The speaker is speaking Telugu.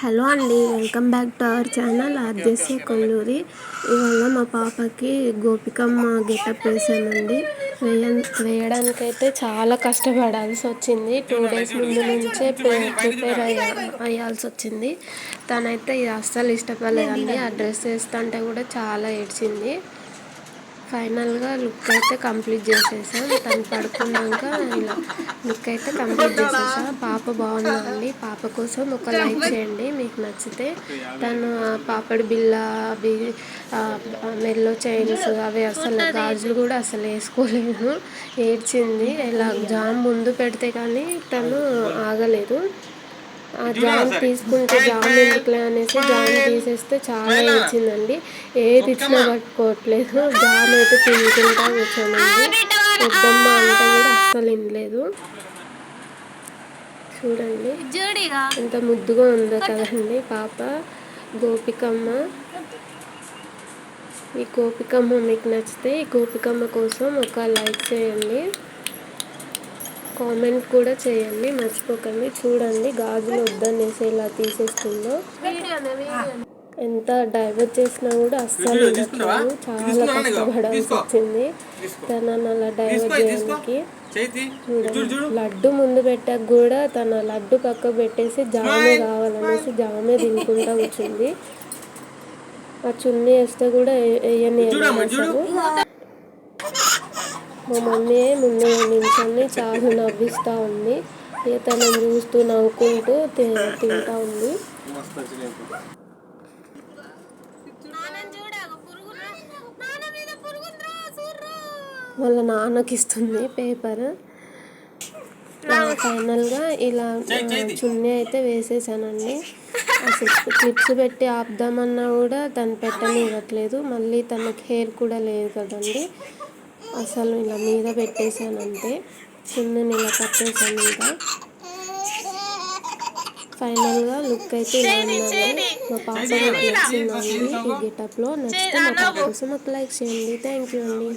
హలో అండి welcome back to our channel RJC Kolluri. ఇవాళ మా పాపకి గోపికమ్మ గెటప్ వేసానండి వేయ వేయడానికైతే చాలా కష్టపడాల్సి వచ్చింది. టూ డేస్ ముందు నుంచే ప్రిపేర్ అయ్యా అయ్యాల్సి వచ్చింది. తనైతే ఇది అస్సలు ఇష్టపడలేదండి. ఆ డ్రెస్ వేస్తుంటే కూడా చాలా ఏడ్చింది. ఫైనల్గా లుక్ అయితే కంప్లీట్ చేసేసాం. తను పడుకున్నాక ఇలా లుక్ అయితే కంప్లీట్ చేసేసా. పాప బాగుందండి. పాప కోసం ఒక లైక్ చేయండి. మీకు నచ్చితే తను పాపడి బిల్ల అవి మెల్లో చైన్స్ అవి అసలు గాజులు కూడా అసలు వేసుకోలేదు. ఏడ్చింది. ఇలా జామ్ ముందు పెడితే కానీ తను ఆగలేదు. ఆ జామ్ తీసుకుంటే జామ్ ఎందుకులే అనేసి జామ్ తీసేస్తే చాలా ఇచ్చిందండి ఏది ఇచ్చినా పట్టుకోవట్లేదు. జామ్ అయితే తినుకుంటా కూర్చోమండి వద్దమ్మ అంటే కూడా అస్సలు వినలేదు. చూడండి. ఎంత ముద్దుగా ఉందో కదండి పాప. గోపికమ్మ. ఈ గోపికమ్మ మీకు నచ్చితే ఈ గోపికమ్మ కోసం ఒక లైక్ చేయండి. కామెంట్ కూడా చేయండి మర్చిపోకండి. చూడండి గాజులు వద్దనేసి ఇలా తీసేస్తుందో. ఎంత డైవర్ట్ చేసినా కూడా అస్సలు వినట్లేదు చాలా కష్టపడాల్సి వచ్చింది. తనని అలా డైవర్ట్ చేయడానికి. లడ్డు ముందు పెట్టాక కూడా తన లడ్డు పక్క పెట్టేసి జామే కావాలనేసి జామే తినుకుంటా వచ్చింది. ఆ చున్నీ వేస్తే కూడా వేయని మా మమ్మీ ముందు నిల్చొని చాలా నవ్విస్తూ ఉంది. ఇక చూస్తూ నవ్వుకుంటూ తింటా ఉంది. వాళ్ళ నాన్నకి ఇస్తుంది పేపర్ ఫైనల్గా ఇలా చున్నీ అయితే వేసేసానండి. అసలు క్లిప్స్ పెట్టి ఆపుదామన్నా కూడా తను పెట్టనివ్వట్లేదు. మళ్ళీ తనకి హెయిర్ కూడా లేదు కదండి. అసలు ఇలా మీద పెట్టేశానంటే చున్నీని ఇలా కట్టేసాను ఇంకా ఫైనల్గా లుక్ అయితే ఇలా ఉందండి మా పాప నచ్చిందండి ఈ గెటప్లో. నచ్చితే మా పాప కోసం ఒక లైక్ చేయండి. థ్యాంక్ యూ అండి.